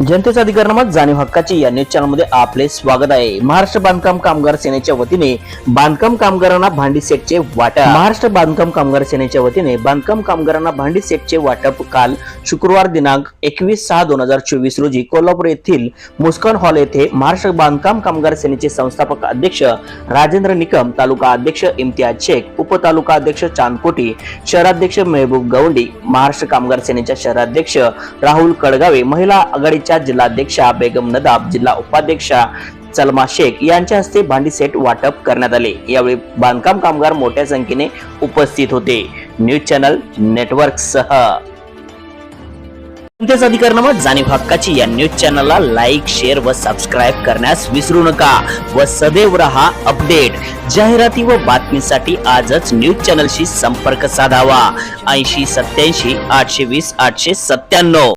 जनतेचा अधिकारनामात जाणीव हक्काची या न्यूज चॅनलमध्ये आपले स्वागत आहे. महाराष्ट्र बांधकाम कामगार सेनेच्या वतीने बांधकाम कामगारांना भांडी सेटचे वाटप. महाराष्ट्र बांधकाम कामगार सेनेच्या वतीने बांधकाम कामगारांना भांडी सेटचे वाटप काल शुक्रवार दिनांक एकवीस सहा दोन हजार चोवीस रोजी कोल्हापूर येथील मुस्कान हॉल येथे महाराष्ट्र बांधकाम कामगार सेनेचे संस्थापक अध्यक्ष राजेंद्र निकम तालुका अध्यक्ष इम्तियाज शेख उपतालुका अध्यक्ष चांदकोटी शहराध्यक्ष मेहबूब गवंडी महाराष्ट्र कामगार सेनेच्या शहराध्यक्ष राहुल कडगावे महिला आघाडीच्या जिल्हाध्यक्षा बेगम नदाब जिल्हा उपाध्यक्षा सलमा शेख यांच्या हस्ते भांडी सेट वाटप करण्यात आले. यावेळी बांधकाम कामगार मोठ्या संख्येने उपस्थित होते. न्यूज चॅनल नेटवर्क सह कोणत्याच अधिकारनामा जाणीव हक्काची या न्यूज चॅनलला लाईक शेअर व सबस्क्राईब करण्यास विसरू नका व सदैव रहा अपडेट. जाहिराती व बातमीसाठी आजच न्यूज चॅनलशी संपर्क साधावा. ऐंशी सत्याऐंशी आठशे वीस आठशे सत्त्याण्णव.